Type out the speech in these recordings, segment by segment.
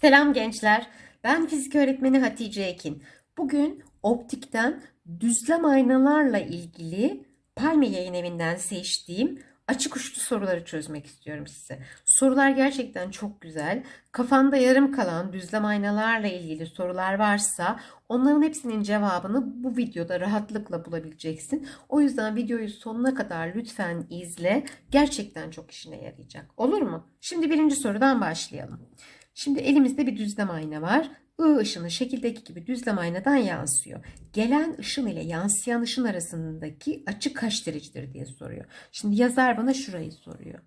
Selam gençler. Ben fizik öğretmeni Hatice Ekin. Bugün optikten düzlem aynalarla ilgili Palme Yayın Evi'nden seçtiğim açık uçlu soruları çözmek istiyorum size. Sorular gerçekten çok güzel. Kafanda yarım kalan düzlem aynalarla ilgili sorular varsa onların hepsinin cevabını bu videoda rahatlıkla bulabileceksin. O yüzden videoyu sonuna kadar lütfen izle. Gerçekten çok işine yarayacak. Olur mu? Şimdi birinci sorudan başlayalım. Şimdi elimizde bir düzlem ayna var. I ışını şekildeki gibi düzlem aynadan yansıyor. Gelen ışın ile yansıyan ışın arasındaki açı kaç derecedir diye soruyor. Şimdi yazar bana şurayı soruyor.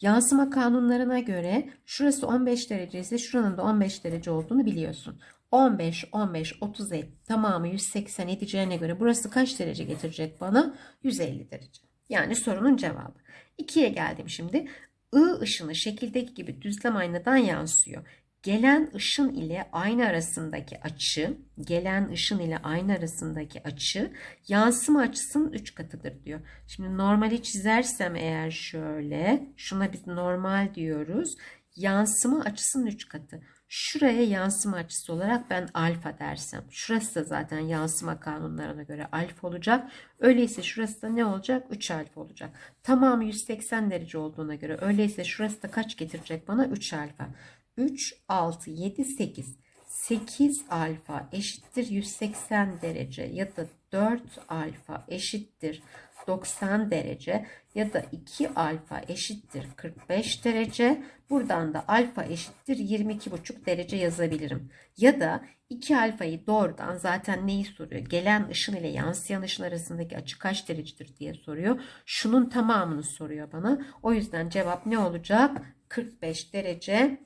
Yansıma kanunlarına göre şurası 15 derece ise şuranın da 15 derece olduğunu biliyorsun. 15, 15, 37 tamamı 180 edeceğine göre burası kaç derece getirecek bana? 150 derece. Yani sorunun cevabı. 2'ye geldim şimdi. I ışını şekildeki gibi düzlem aynadan yansıyor. Gelen ışın ile ayna arasındaki açı, gelen ışın ile ayna arasındaki açı yansıma açısının 3 katıdır diyor. Şimdi normali çizersem eğer şöyle, şuna biz normal diyoruz. Yansıma açısının 3 katı. Şuraya yansıma açısı olarak ben alfa dersem. Şurası da zaten yansıma kanunlarına göre alfa olacak. Öyleyse şurası da ne olacak? 3 alfa olacak. Tamamı 180 derece olduğuna göre öyleyse şurası da kaç getirecek bana? 3 alfa. 3, 6, 7, 8. 8 alfa eşittir 180 derece ya da 4 alfa eşittir 90 derece ya da 2 alfa eşittir 45 derece. Buradan da alfa eşittir 22,5 derece yazabilirim. Ya da 2 alfayı doğrudan zaten neyi soruyor? Gelen ışın ile yansıyan ışın arasındaki açı kaç derecedir diye soruyor. Şunun tamamını soruyor bana. O yüzden cevap ne olacak? 45 derece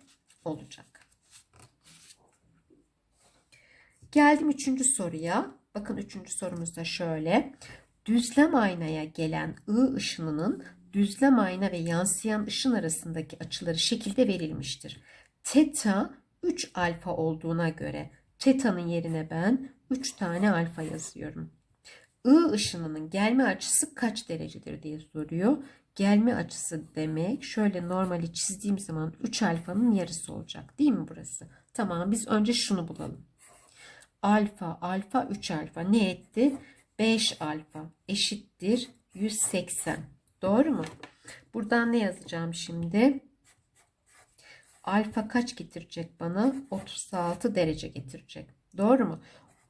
olacak. Geldim üçüncü soruya. Bakın üçüncü sorumuz da şöyle. Düzlem aynaya gelen I ışınının düzlem ayna ve yansıyan ışın arasındaki açıları şekilde verilmiştir. Teta 3 alfa olduğuna göre teta'nın yerine ben 3 tane alfa yazıyorum. I ışınının gelme açısı kaç derecedir diye soruyor. Gelme açısı demek şöyle normali çizdiğim zaman 3 alfanın yarısı olacak değil mi burası? Tamam biz önce şunu bulalım. Alfa alfa 3 alfa ne etti? 5 alfa eşittir 180. Doğru mu? Buradan ne yazacağım şimdi? Alfa kaç getirecek bana? 36 derece getirecek. Doğru mu?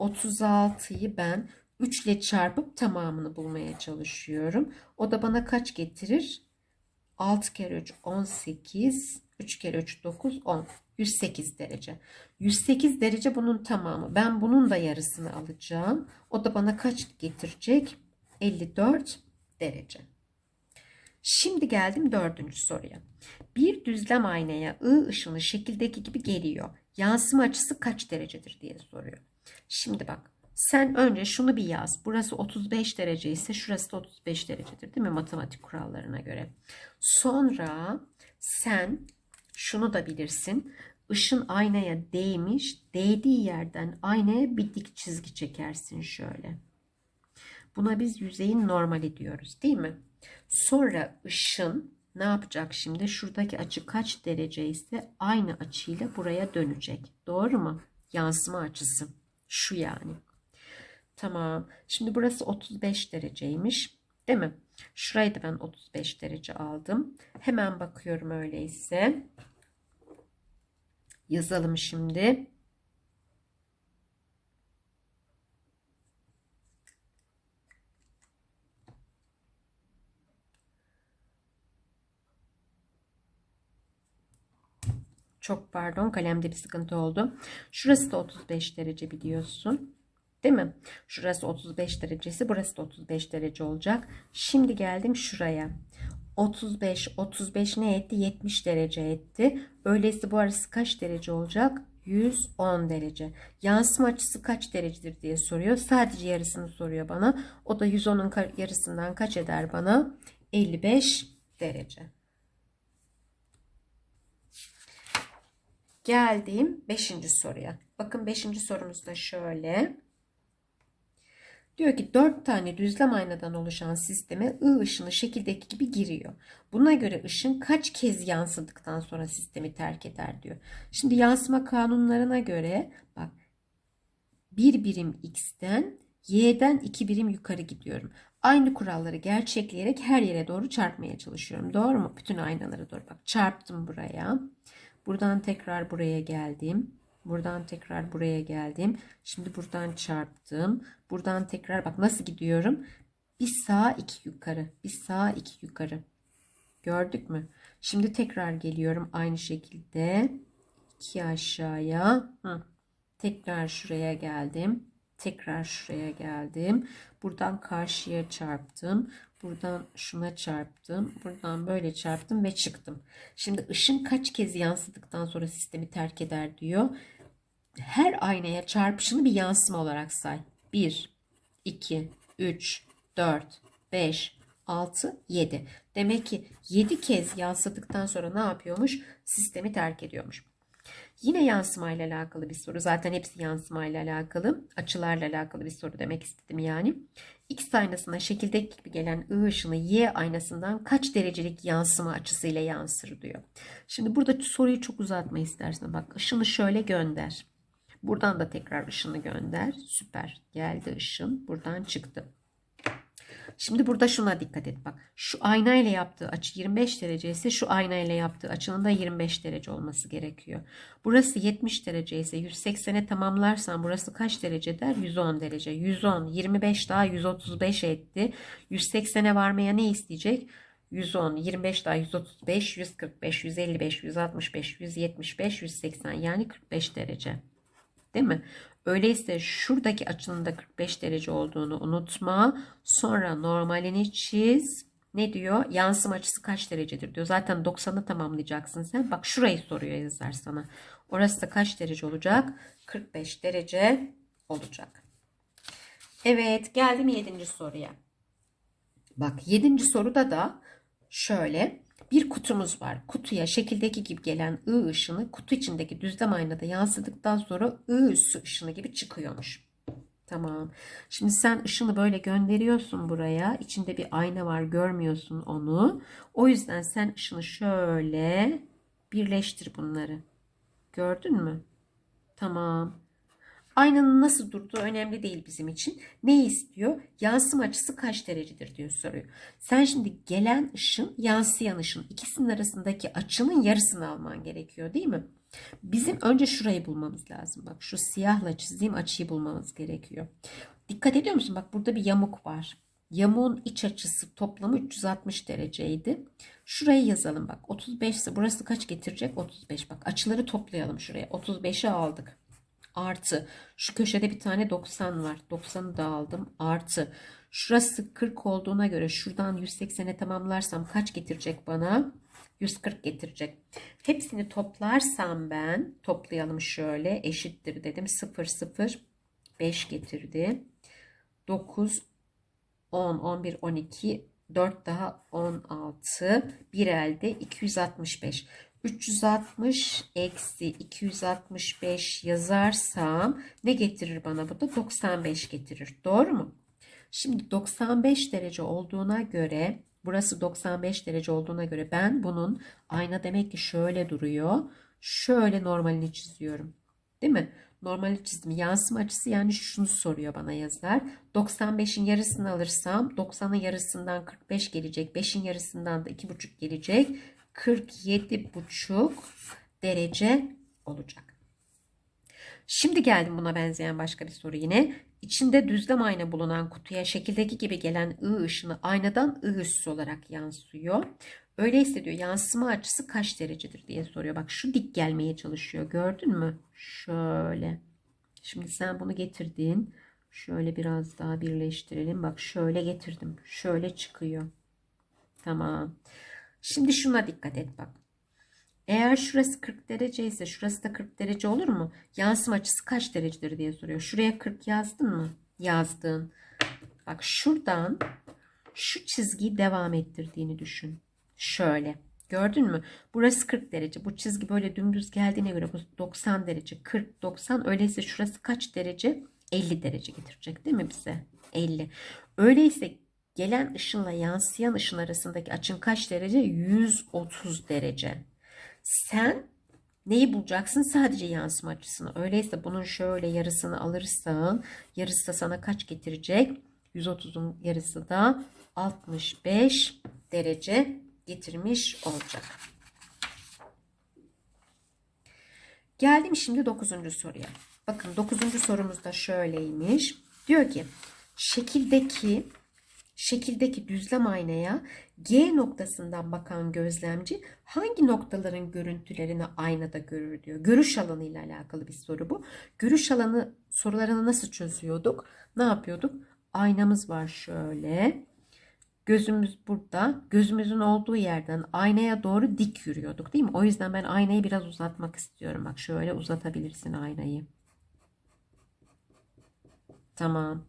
36'yı ben 3 ile çarpıp tamamını bulmaya çalışıyorum. O da bana kaç getirir? 6 kere 3 18, 3 kere 3 9 10. 108 derece. 108 derece bunun tamamı. Ben bunun da yarısını alacağım. O da bana kaç getirecek? 54 derece. Şimdi geldim dördüncü soruya. Bir düzlem aynaya I ışını şekildeki gibi geliyor. Yansıma açısı kaç derecedir diye soruyor. Şimdi bak sen önce şunu bir yaz. Burası 35 derece ise şurası da 35 derecedir değil mi matematik kurallarına göre. Sonra sen şunu da bilirsin. Işın aynaya değmiş. Değdiği yerden aynaya bir dik çizgi çekersin şöyle. Buna biz yüzeyin normali diyoruz değil mi? Sonra ışın ne yapacak şimdi? Şuradaki açı kaç derece ise aynı açıyla buraya dönecek. Doğru mu? Yansıma açısı. Şu yani. Tamam. Şimdi burası 35 dereceymiş. Değil mi? Şurayı da ben 35 derece aldım. Hemen bakıyorum öyleyse. Yazalım şimdi. Çok pardon kalemde bir sıkıntı oldu. Şurası da 35 derece biliyorsun. Değil mi? Şurası 35 derecesi, burası da 35 derece olacak. Şimdi geldim şuraya. 35, 35 ne etti? 70 derece etti. Öyleyse bu arası kaç derece olacak? 110 derece. Yansıma açısı kaç derecedir diye soruyor. Sadece yarısını soruyor bana. O da 110'un yarısından kaç eder bana? 55 derece. Geldiğim 5. soruya. Bakın 5. sorumuz da şöyle. Diyor ki 4 tane düzlem aynadan oluşan sisteme I ışını şekildeki gibi giriyor. Buna göre ışın kaç kez yansıdıktan sonra sistemi terk eder diyor. Şimdi yansıma kanunlarına göre bak 1 birim x'ten y'den 2 birim yukarı gidiyorum. Aynı kuralları gerçekleyerek her yere doğru çarpmaya çalışıyorum. Doğru mu? Bütün aynalara doğru. Bak çarptım buraya. Buradan tekrar buraya geldim. Buradan tekrar buraya geldim. Şimdi buradan çarptım. Buradan tekrar bak nasıl gidiyorum? Bir sağa iki yukarı. Bir sağa iki yukarı. Gördük mü? Şimdi tekrar geliyorum aynı şekilde. iki aşağıya. Hı. Tekrar şuraya geldim. Tekrar şuraya geldim. Buradan karşıya çarptım. Buradan şuna çarptım. Buradan böyle çarptım ve çıktım. Şimdi ışın kaç kez yansıdıktan sonra sistemi terk eder diyor. Her aynaya çarpışını bir yansıma olarak say. 1, 2, 3, 4, 5, 6, 7. Demek ki 7 kez yansıdıktan sonra ne yapıyormuş? Sistemi terk ediyormuş. Yine yansımayla alakalı bir soru. Zaten hepsi yansımayla alakalı. Açılarla alakalı bir soru demek istedim yani. X aynasına şekildeki gibi gelen I ışını Y aynasından kaç derecelik yansıma açısıyla yansır diyor. Şimdi burada soruyu çok uzatma istersen. Bak ışını şöyle gönder. Buradan da tekrar ışını gönder. Süper. Geldi ışın. Buradan çıktı. Şimdi burada şuna dikkat et bak. Şu ayna ile yaptığı açı 25 derece ise şu ayna ile yaptığı açının da 25 derece olması gerekiyor. Burası 70 derece ise 180'e tamamlarsan burası kaç derece der? 110 derece. 110, 25 daha 135 etti. 180'e varmaya ne isteyecek? 110, 25 daha 135, 145, 155, 165, 175, 180 yani 45 derece. Değil mi? Öyleyse şuradaki açının da 45 derece olduğunu unutma. Sonra normalini çiz. Ne diyor? Yansıma açısı kaç derecedir diyor. Zaten 90'ı tamamlayacaksın sen. Bak şurayı soruyor yazar sana. Orası da kaç derece olacak? 45 derece olacak. Evet geldim 7. soruya. Bak 7. soruda da şöyle bir kutumuz var. Kutuya şekildeki gibi gelen I ışını kutu içindeki düzlem aynada yansıdıktan sonra I üssü ışını gibi çıkıyormuş. Tamam. Şimdi sen ışını böyle gönderiyorsun buraya. İçinde bir ayna var görmüyorsun onu. O yüzden sen ışını şöyle birleştir bunları. Gördün mü? Tamam. Aynanın nasıl durduğu önemli değil bizim için. Ne istiyor? Yansıma açısı kaç derecedir diyor soruyor. Sen şimdi gelen ışın, yansıyan ışın ikisinin arasındaki açının yarısını alman gerekiyor değil mi? Bizim önce şurayı bulmamız lazım. Bak şu siyahla çizdiğim açıyı bulmamız gerekiyor. Dikkat ediyor musun? Bak burada bir yamuk var. Yamuğun iç açısı toplamı 360 dereceydi. Şurayı yazalım bak. 35 ise burası kaç getirecek? 35. Bak açıları toplayalım şuraya. 35'i aldık artı. Şu köşede bir tane 90 var. 90'ı da aldım. Artı. Şurası 40 olduğuna göre şuradan 180'e tamamlarsam kaç getirecek bana? 140 getirecek. Hepsini toplarsam ben toplayalım şöyle eşittir dedim. 0 0 5 getirdi. 9 10 11 12 4 daha 16 bir elde 265 360 eksi 265 yazarsam ne getirir bana bu da 95 getirir. Doğru mu? Şimdi 95 derece olduğuna göre burası 95 derece olduğuna göre ben bunun ayna demek ki şöyle duruyor. Şöyle normalini çiziyorum. Değil mi? Normali çizdim. Yansıma açısı yani şunu soruyor bana yazar. 95'in yarısını alırsam 90'ın yarısından 45 gelecek. 5'in yarısından da 2,5 gelecek. 47,5 derece olacak. Şimdi geldim buna benzeyen başka bir soru yine. İçinde düzlem ayna bulunan kutuya şekildeki gibi gelen I ışını aynadan I üssü olarak yansıyor. Öyleyse diyor yansıma açısı kaç derecedir diye soruyor. Bak şu dik gelmeye çalışıyor. Gördün mü? Şöyle. Şimdi sen bunu getirdin. Şöyle biraz daha birleştirelim. Bak şöyle getirdim. Şöyle çıkıyor. Tamam. Şimdi şuna dikkat et bak. Eğer şurası 40 derece ise şurası da 40 derece olur mu? Yansıma açısı kaç derecedir diye soruyor. Şuraya 40 yazdın mı? Yazdın. Bak şuradan şu çizgiyi devam ettirdiğini düşün. Şöyle. Gördün mü? Burası 40 derece. Bu çizgi böyle dümdüz geldiğine göre bu 90 derece. 40, 90. Öyleyse şurası kaç derece? 50 derece getirecek değil mi bize? 50. Öyleyse gelen ışınla yansıyan ışın arasındaki açın kaç derece? 130 derece. Sen neyi bulacaksın? Sadece yansıma açısını. Öyleyse bunun şöyle yarısını alırsan yarısı da sana kaç getirecek? 130'un yarısı da 65 derece getirmiş olacak. Geldim şimdi 9. soruya. Bakın 9. sorumuz da şöyleymiş. Diyor ki şekildeki şekildeki düzlem aynaya G noktasından bakan gözlemci hangi noktaların görüntülerini aynada görür diyor. Görüş alanı ile alakalı bir soru bu. Görüş alanı sorularını nasıl çözüyorduk? Ne yapıyorduk? Aynamız var şöyle. Gözümüz burada. Gözümüzün olduğu yerden aynaya doğru dik yürüyorduk değil mi? O yüzden ben aynayı biraz uzatmak istiyorum. Bak şöyle uzatabilirsin aynayı. Tamam.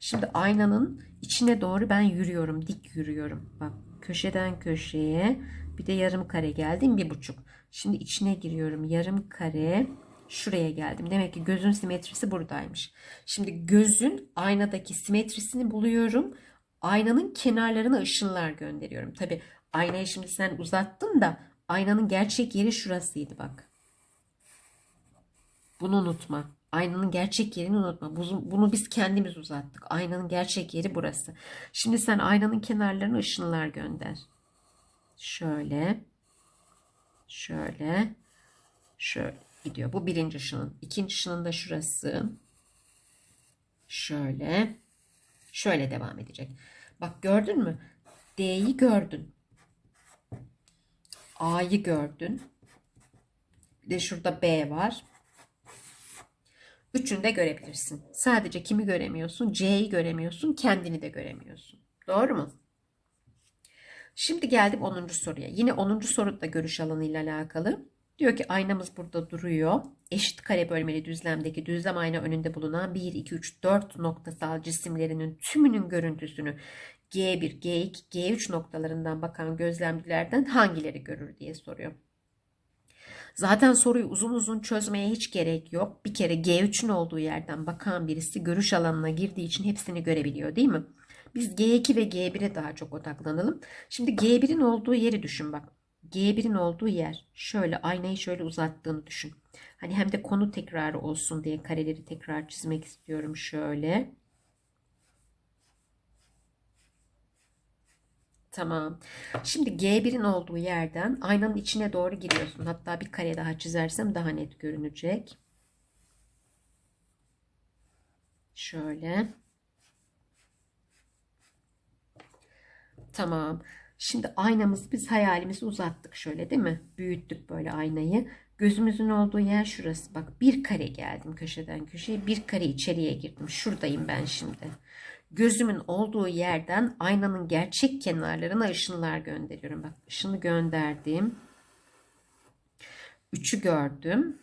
Şimdi aynanın içine doğru ben yürüyorum. Dik yürüyorum. Bak köşeden köşeye bir de yarım kare geldim. Bir buçuk. Şimdi içine giriyorum. Yarım kare şuraya geldim. Demek ki gözün simetrisi buradaymış. Şimdi gözün aynadaki simetrisini buluyorum. Aynanın kenarlarına ışınlar gönderiyorum. Tabi aynayı şimdi sen uzattın da aynanın gerçek yeri şurasıydı bak. Bunu unutma. Aynanın gerçek yerini unutma. Bunu biz kendimiz uzattık. Aynanın gerçek yeri burası. Şimdi sen aynanın kenarlarına ışınlar gönder. Şöyle. Şöyle. Şöyle gidiyor. Bu birinci ışının. İkinci ışının da şurası. Şöyle. Şöyle devam edecek. Bak gördün mü? D'yi gördün. A'yı gördün. Bir de şurada B var. Üçünü de görebilirsin. Sadece kimi göremiyorsun? C'yi göremiyorsun. Kendini de göremiyorsun. Doğru mu? Şimdi geldim 10. soruya. Yine 10. soru da görüş alanı ile alakalı. Diyor ki aynamız burada duruyor. Eşit kare bölmeli düzlemdeki düzlem ayna önünde bulunan 1, 2, 3, 4 noktasal cisimlerinin tümünün görüntüsünü G1, G2, G3 noktalarından bakan gözlemcilerden hangileri görür diye soruyor. Zaten soruyu uzun uzun çözmeye hiç gerek yok. Bir kere G3'ün olduğu yerden bakan birisi görüş alanına girdiği için hepsini görebiliyor değil mi? Biz G2 ve G1'e daha çok odaklanalım. Şimdi G1'in olduğu yeri düşün bak. G1'in olduğu yer şöyle aynayı şöyle uzattığını düşün. Hani hem de konu tekrarı olsun diye kareleri tekrar çizmek istiyorum şöyle. Tamam. Şimdi G1'in olduğu yerden aynanın içine doğru giriyorsun. Hatta bir kare daha çizersem daha net görünecek. Şöyle. Tamam. Şimdi aynamızı biz hayalimizi uzattık şöyle değil mi? Büyüttük böyle aynayı. Gözümüzün olduğu yer şurası. Bak bir kare geldim köşeden köşeye. Bir kare içeriye girdim. Şuradayım ben şimdi. Gözümün olduğu yerden aynanın gerçek kenarlarına ışınlar gönderiyorum. Bak ışını gönderdim. Üçü gördüm.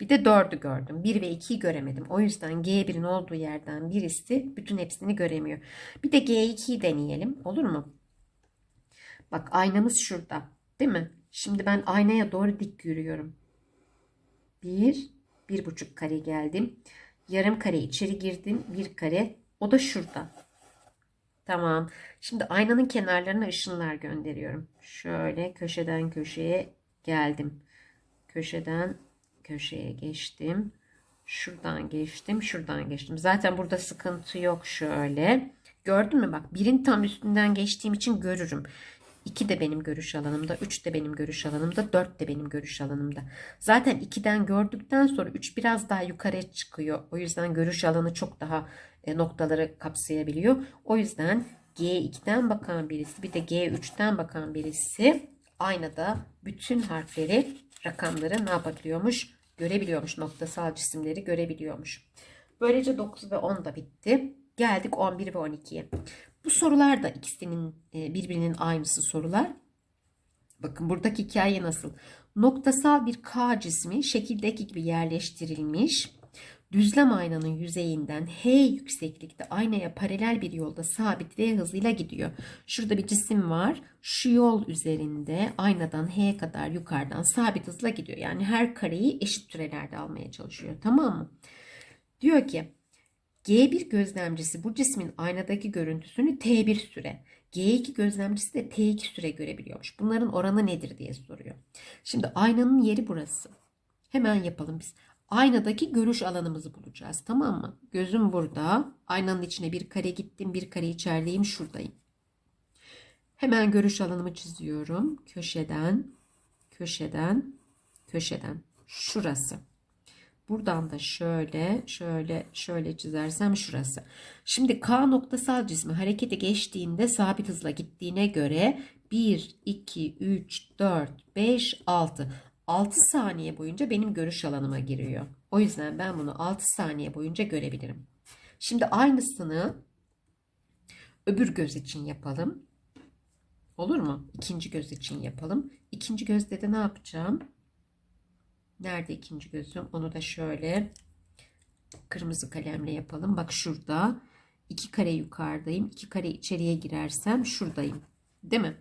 Bir de dördü gördüm. Bir ve ikiyi göremedim. O yüzden G1'in olduğu yerden birisi bütün hepsini göremiyor. Bir de G2'yi deneyelim. Olur mu? Bak aynamız şurada. Değil mi? Şimdi ben aynaya doğru dik yürüyorum. Bir, bir buçuk kare geldim. Yarım kare içeri girdim. Bir kare. O da şurada. Tamam. Şimdi aynanın kenarlarına ışınlar gönderiyorum. Şöyle köşeden köşeye geldim. Köşeden köşeye geçtim. Şuradan geçtim. Şuradan geçtim. Zaten burada sıkıntı yok şöyle. Gördün mü bak birin tam üstünden geçtiğim için görürüm. 2 de benim görüş alanımda, 3 de benim görüş alanımda, 4 de benim görüş alanımda. Zaten 2'den gördükten sonra 3 biraz daha yukarıya çıkıyor. O yüzden görüş alanı çok daha e, noktaları kapsayabiliyor. O yüzden G2'den bakan birisi bir de G3'ten bakan birisi aynada bütün harfleri, rakamları ne yapabiliyormuş? Görebiliyormuş. Noktasal cisimleri görebiliyormuş. Böylece 9 ve 10 da bitti. Geldik 11 ve 12'ye. Bu sorular da ikisinin e, birbirinin aynısı sorular. Bakın buradaki hikaye nasıl? Noktasal bir K cismi şekildeki gibi yerleştirilmiş. Düzlem aynanın yüzeyinden H yükseklikte aynaya paralel bir yolda sabit V hızıyla gidiyor. Şurada bir cisim var. Şu yol üzerinde aynadan H kadar yukarıdan sabit hızla gidiyor. Yani her kareyi eşit sürelerde almaya çalışıyor. Tamam mı? Diyor ki G1 gözlemcisi bu cismin aynadaki görüntüsünü T1 süre, G2 gözlemcisi de T2 süre görebiliyormuş. Bunların oranı nedir diye soruyor. Şimdi aynanın yeri burası. Hemen yapalım biz. Aynadaki görüş alanımızı bulacağız. Tamam mı? Gözüm burada. Aynanın içine bir kare gittim. Bir kare içerideyim. Şuradayım. Hemen görüş alanımı çiziyorum. Köşeden, köşeden, köşeden. Şurası. Buradan da şöyle, şöyle, şöyle çizersem şurası. Şimdi K noktasal cismi harekete geçtiğinde sabit hızla gittiğine göre 1, 2, 3, 4, 5, 6. 6 saniye boyunca benim görüş alanıma giriyor. O yüzden ben bunu 6 saniye boyunca görebilirim. Şimdi aynısını öbür göz için yapalım. Olur mu? İkinci göz için yapalım. İkinci gözde de ne yapacağım? Nerede ikinci gözüm? Onu da şöyle kırmızı kalemle yapalım. Bak şurada. iki kare yukarıdayım. iki kare içeriye girersem şuradayım. Değil mi?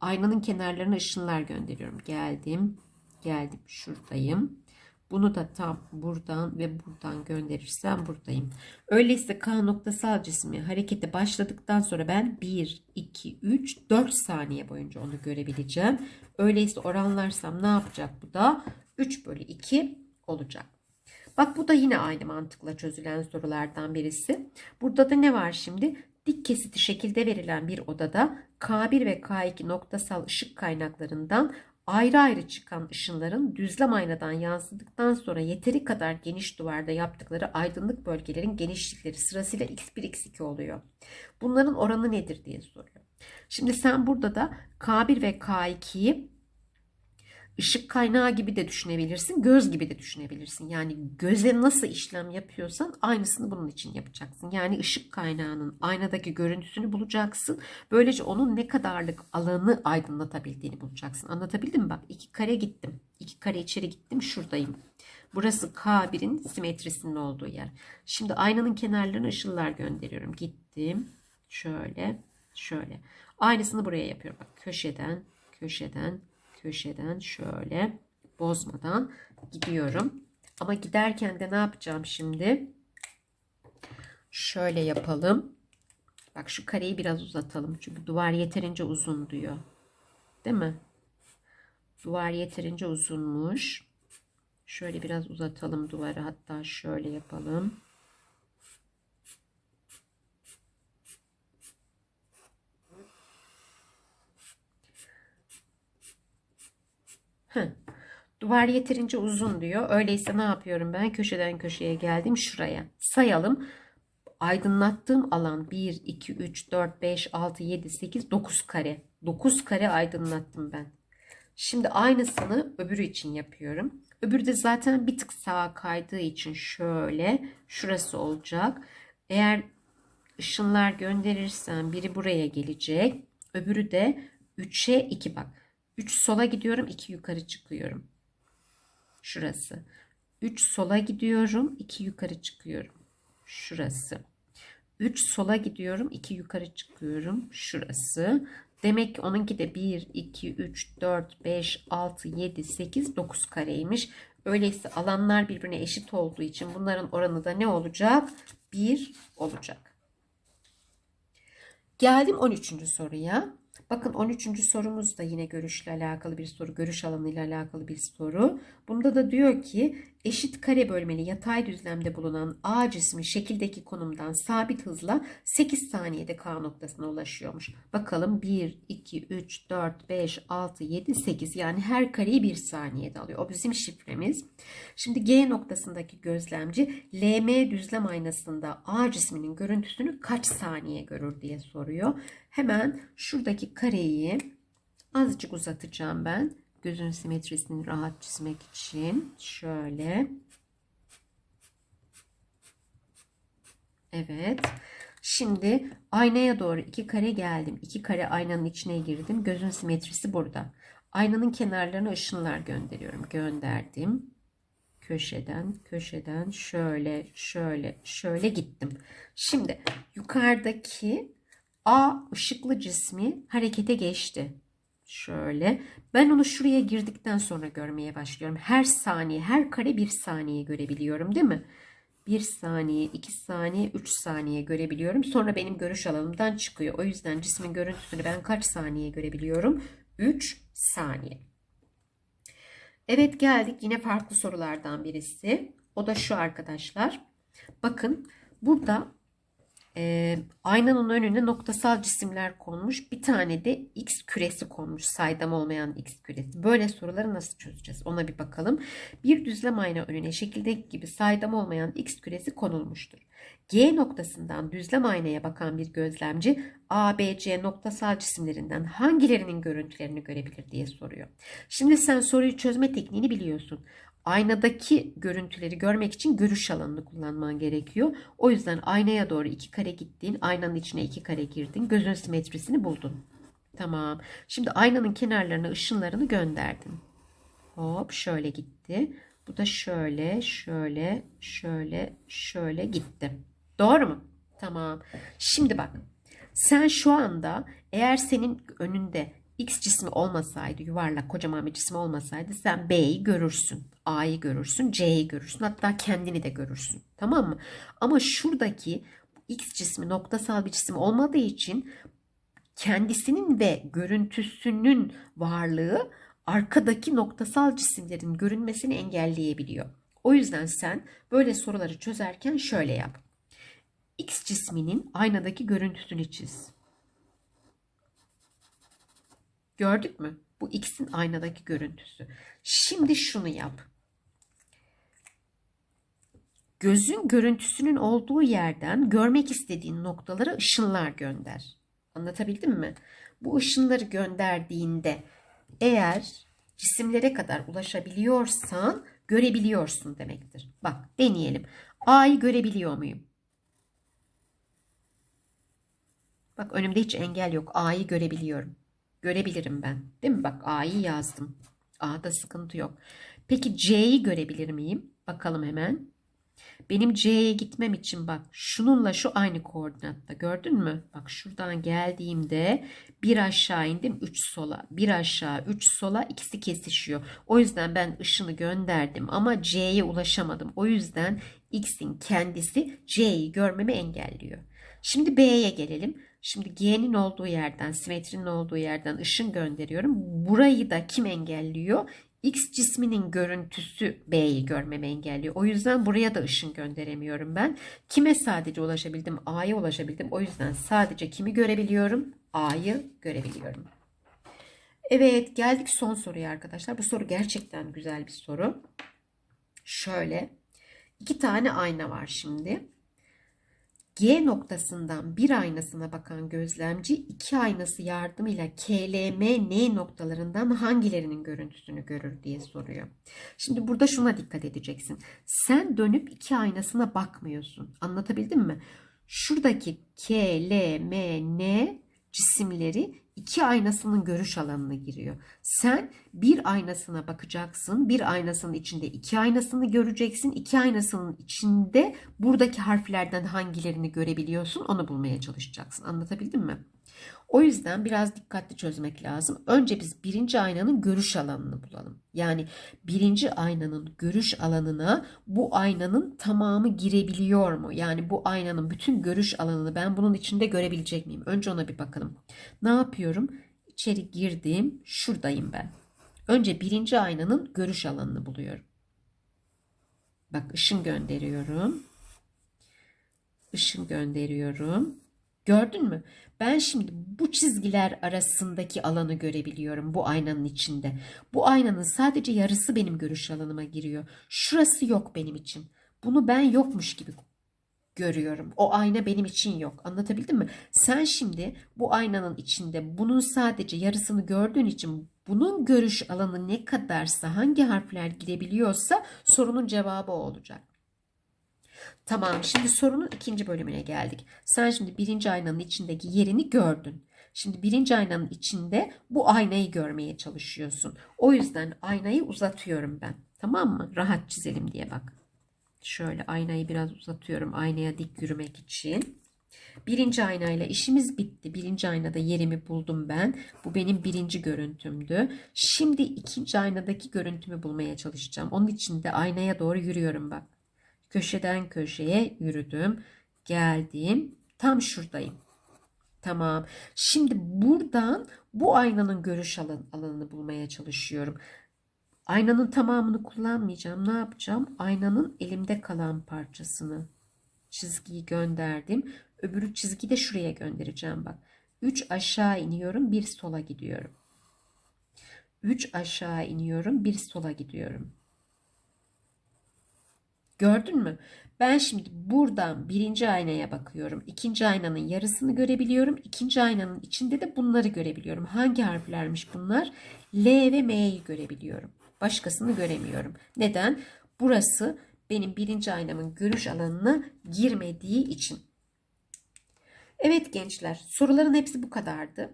Aynanın kenarlarına ışınlar gönderiyorum. Geldim. Geldim. Şuradayım. Bunu da tam buradan ve buradan gönderirsem buradayım. Öyleyse K noktasal cismi harekete başladıktan sonra ben 1, 2, 3, 4 saniye boyunca onu görebileceğim. Öyleyse oranlarsam ne yapacak bu da? 3 bölü 2 olacak. Bak bu da yine aynı mantıkla çözülen sorulardan birisi. Burada da ne var şimdi? Dik kesiti şekilde verilen bir odada K1 ve K2 noktasal ışık kaynaklarından ayrı ayrı çıkan ışınların düzlem aynadan yansıdıktan sonra yeteri kadar geniş duvarda yaptıkları aydınlık bölgelerin genişlikleri sırasıyla x1 x2 oluyor. Bunların oranı nedir diye soruyor. Şimdi sen burada da K1 ve K2'yi ışık kaynağı gibi de düşünebilirsin, göz gibi de düşünebilirsin. Yani göze nasıl işlem yapıyorsan aynısını bunun için yapacaksın. Yani ışık kaynağının aynadaki görüntüsünü bulacaksın. Böylece onun ne kadarlık alanı aydınlatabildiğini bulacaksın. Anlatabildim mi? Bak iki kare gittim. iki kare içeri gittim. Şuradayım. Burası K1'in simetrisinin olduğu yer. Şimdi aynanın kenarlarına ışınlar gönderiyorum. Gittim. Şöyle, şöyle. Aynısını buraya yapıyorum. Bak köşeden, köşeden, köşeden şöyle bozmadan gidiyorum. Ama giderken de ne yapacağım şimdi? Şöyle yapalım. Bak şu kareyi biraz uzatalım. Çünkü duvar yeterince uzun diyor. Değil mi? Duvar yeterince uzunmuş. Şöyle biraz uzatalım duvarı. Hatta şöyle yapalım. Heh. Duvar yeterince uzun diyor. Öyleyse ne yapıyorum ben? Köşeden köşeye geldim şuraya. Sayalım. Aydınlattığım alan 1, 2, 3, 4, 5, 6, 7, 8, 9 kare. 9 kare aydınlattım ben. Şimdi aynısını öbürü için yapıyorum. Öbürü de zaten bir tık sağa kaydığı için şöyle şurası olacak. Eğer ışınlar gönderirsem biri buraya gelecek. Öbürü de 3'e 2 bak. 3 sola gidiyorum 2 yukarı çıkıyorum. Şurası. 3 sola gidiyorum 2 yukarı çıkıyorum. Şurası. 3 sola gidiyorum 2 yukarı çıkıyorum. Şurası. Demek ki onunki de 1, 2, 3, 4, 5, 6, 7, 8, 9 kareymiş. Öyleyse alanlar birbirine eşit olduğu için bunların oranı da ne olacak? 1 olacak. Geldim 13. soruya. Bakın 13. sorumuz da yine görüşle alakalı bir soru, görüş alanıyla alakalı bir soru. Bunda da diyor ki eşit kare bölmeli yatay düzlemde bulunan A cismi şekildeki konumdan sabit hızla 8 saniyede K noktasına ulaşıyormuş. Bakalım 1, 2, 3, 4, 5, 6, 7, 8 yani her kareyi 1 saniyede alıyor. O bizim şifremiz. Şimdi G noktasındaki gözlemci LM düzlem aynasında A cisminin görüntüsünü kaç saniye görür diye soruyor. Hemen şuradaki kareyi azıcık uzatacağım ben gözün simetrisini rahat çizmek için şöyle. Evet. Şimdi aynaya doğru iki kare geldim. İki kare aynanın içine girdim. Gözün simetrisi burada. Aynanın kenarlarına ışınlar gönderiyorum. Gönderdim. Köşeden, köşeden şöyle, şöyle, şöyle gittim. Şimdi yukarıdaki A ışıklı cismi harekete geçti. Şöyle. Ben onu şuraya girdikten sonra görmeye başlıyorum. Her saniye, her kare bir saniye görebiliyorum değil mi? 1 saniye, 2 saniye, 3 saniye görebiliyorum. Sonra benim görüş alanımdan çıkıyor. O yüzden cismin görüntüsünü ben kaç saniye görebiliyorum? 3 saniye. Evet geldik yine farklı sorulardan birisi. O da şu arkadaşlar. Bakın burada e, aynanın önüne noktasal cisimler konmuş. Bir tane de x küresi konmuş. Saydam olmayan x küresi. Böyle soruları nasıl çözeceğiz? Ona bir bakalım. Bir düzlem ayna önüne şekildeki gibi saydam olmayan x küresi konulmuştur. G noktasından düzlem aynaya bakan bir gözlemci A, B, C noktasal cisimlerinden hangilerinin görüntülerini görebilir diye soruyor. Şimdi sen soruyu çözme tekniğini biliyorsun aynadaki görüntüleri görmek için görüş alanını kullanman gerekiyor. O yüzden aynaya doğru iki kare gittin, aynanın içine iki kare girdin, gözün simetrisini buldun. Tamam. Şimdi aynanın kenarlarına ışınlarını gönderdin. Hop şöyle gitti. Bu da şöyle, şöyle, şöyle, şöyle gitti. Doğru mu? Tamam. Şimdi bak. Sen şu anda eğer senin önünde X cismi olmasaydı, yuvarlak kocaman bir cisim olmasaydı sen B'yi görürsün, A'yı görürsün, C'yi görürsün. Hatta kendini de görürsün. Tamam mı? Ama şuradaki X cismi noktasal bir cisim olmadığı için kendisinin ve görüntüsünün varlığı arkadaki noktasal cisimlerin görünmesini engelleyebiliyor. O yüzden sen böyle soruları çözerken şöyle yap. X cisminin aynadaki görüntüsünü çiz. Gördük mü? Bu x'in aynadaki görüntüsü. Şimdi şunu yap. Gözün görüntüsünün olduğu yerden görmek istediğin noktalara ışınlar gönder. Anlatabildim mi? Bu ışınları gönderdiğinde eğer cisimlere kadar ulaşabiliyorsan görebiliyorsun demektir. Bak deneyelim. A'yı görebiliyor muyum? Bak önümde hiç engel yok. A'yı görebiliyorum görebilirim ben. Değil mi? Bak A'yı yazdım. A'da sıkıntı yok. Peki C'yi görebilir miyim? Bakalım hemen. Benim C'ye gitmem için bak şununla şu aynı koordinatta gördün mü? Bak şuradan geldiğimde bir aşağı indim 3 sola. Bir aşağı 3 sola ikisi kesişiyor. O yüzden ben ışını gönderdim ama C'ye ulaşamadım. O yüzden X'in kendisi C'yi görmemi engelliyor. Şimdi B'ye gelelim. Şimdi G'nin olduğu yerden, simetrinin olduğu yerden ışın gönderiyorum. Burayı da kim engelliyor? X cisminin görüntüsü B'yi görmemi engelliyor. O yüzden buraya da ışın gönderemiyorum ben. Kime sadece ulaşabildim? A'ya ulaşabildim. O yüzden sadece kimi görebiliyorum? A'yı görebiliyorum. Evet geldik son soruya arkadaşlar. Bu soru gerçekten güzel bir soru. Şöyle iki tane ayna var şimdi. G noktasından bir aynasına bakan gözlemci iki aynası yardımıyla KLM, N noktalarından hangilerinin görüntüsünü görür diye soruyor. Şimdi burada şuna dikkat edeceksin. Sen dönüp iki aynasına bakmıyorsun. Anlatabildim mi? Şuradaki KLM, N cisimleri iki aynasının görüş alanına giriyor. Sen bir aynasına bakacaksın. Bir aynasının içinde iki aynasını göreceksin. İki aynasının içinde buradaki harflerden hangilerini görebiliyorsun onu bulmaya çalışacaksın. Anlatabildim mi? O yüzden biraz dikkatli çözmek lazım. Önce biz birinci aynanın görüş alanını bulalım. Yani birinci aynanın görüş alanına bu aynanın tamamı girebiliyor mu? Yani bu aynanın bütün görüş alanını ben bunun içinde görebilecek miyim? Önce ona bir bakalım. Ne yapıyorum? İçeri girdim. Şuradayım ben. Önce birinci aynanın görüş alanını buluyorum. Bak ışın gönderiyorum. Işın gönderiyorum. Gördün mü? Ben şimdi bu çizgiler arasındaki alanı görebiliyorum bu aynanın içinde. Bu aynanın sadece yarısı benim görüş alanıma giriyor. Şurası yok benim için. Bunu ben yokmuş gibi görüyorum. O ayna benim için yok. Anlatabildim mi? Sen şimdi bu aynanın içinde bunun sadece yarısını gördüğün için bunun görüş alanı ne kadarsa hangi harfler girebiliyorsa sorunun cevabı o olacak. Tamam şimdi sorunun ikinci bölümüne geldik. Sen şimdi birinci aynanın içindeki yerini gördün. Şimdi birinci aynanın içinde bu aynayı görmeye çalışıyorsun. O yüzden aynayı uzatıyorum ben. Tamam mı? Rahat çizelim diye bak. Şöyle aynayı biraz uzatıyorum aynaya dik yürümek için. Birinci aynayla işimiz bitti. Birinci aynada yerimi buldum ben. Bu benim birinci görüntümdü. Şimdi ikinci aynadaki görüntümü bulmaya çalışacağım. Onun için de aynaya doğru yürüyorum bak. Köşeden köşeye yürüdüm. Geldim. Tam şuradayım. Tamam. Şimdi buradan bu aynanın görüş alan, alanını bulmaya çalışıyorum. Aynanın tamamını kullanmayacağım. Ne yapacağım? Aynanın elimde kalan parçasını çizgiyi gönderdim. Öbürü çizgiyi de şuraya göndereceğim bak. 3 aşağı iniyorum, bir sola gidiyorum. 3 aşağı iniyorum, bir sola gidiyorum. Gördün mü? Ben şimdi buradan birinci aynaya bakıyorum. İkinci aynanın yarısını görebiliyorum. İkinci aynanın içinde de bunları görebiliyorum. Hangi harflermiş bunlar? L ve M'yi görebiliyorum. Başkasını göremiyorum. Neden? Burası benim birinci aynamın görüş alanına girmediği için. Evet gençler, soruların hepsi bu kadardı.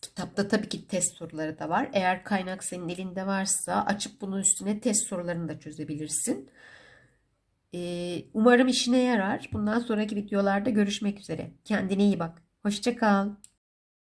Kitapta tabii ki test soruları da var. Eğer kaynak senin elinde varsa açıp bunun üstüne test sorularını da çözebilirsin. Umarım işine yarar. Bundan sonraki videolarda görüşmek üzere. Kendine iyi bak. Hoşça kal.